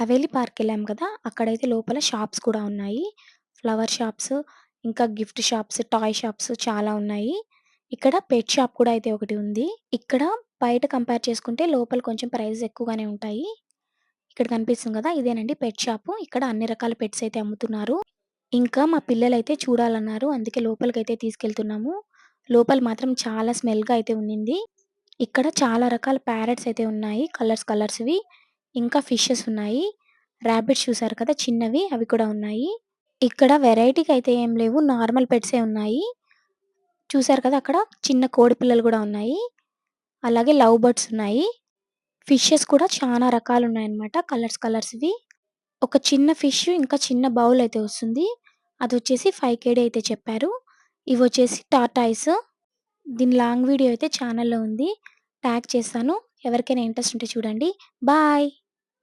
హవేలీ పార్కెళ్ళాం కదా! అక్కడైతే లోపల షాప్స్ కూడా ఉన్నాయి. ఫ్లవర్ షాప్స్, ఇంకా గిఫ్ట్ షాప్స్, టాయ్ షాప్స్ చాలా ఉన్నాయి. ఇక్కడ పెట్ షాప్ కూడా అయితే ఒకటి ఉంది. ఇక్కడ బయట కంపేర్ చేసుకుంటే లోపల కొంచెం ప్రైజెస్ ఎక్కువగానే ఉంటాయి. ఇక్కడ కనిపిస్తుంది కదా! ఇదేనండి పెట్ షాప్ ఇక్కడ అన్ని రకాల పెట్స్ అయితే అమ్ముతున్నారు. ఇంకా మా పిల్లలైతే చూడాలన్నారు. అందుకే లోపలికైతే తీసుకెళ్తున్నాము. లోపల మాత్రం చాలా స్మెల్‌గా అయితే ఉన్నింది. ఇక్కడ చాలా రకాల ప్యారెట్స్ అయితే ఉన్నాయి. కలర్స్ కలర్స్‌వి. ఇంకా ఫిషెస్ ఉన్నాయి. రాబిట్స్ చూసారు కదా! చిన్నవి అవి కూడా ఉన్నాయి. ఇక్కడ వెరైటీగా అయితే ఏం లేవు. నార్మల్ పెట్సే ఉన్నాయి. చూసారు కదా! అక్కడ చిన్న కోడి పిల్లలు కూడా ఉన్నాయి. అలాగే లవ్ బర్డ్స్ ఉన్నాయి. ఫిషెస్ కూడా చానా రకాలున్నాయన్నమాట. కలర్స్ కలర్స్‌వి. ఒక చిన్న ఫిష్ ఇంకా చిన్న బౌల్ అయితే వస్తుంది. అదొచ్చేసి 5 కేడీ అయితే చెప్పారు. ఇవొచ్చేసి టార్టాయిస్. దీని లాంగ్ వీడియో అయితే ఛానెల్‌లో ఉంది. ట్యాగ్ చేస్తాను. ఎవరికైనా ఇంట్రెస్ట్ ఉంటే చూడండి. బాయ్.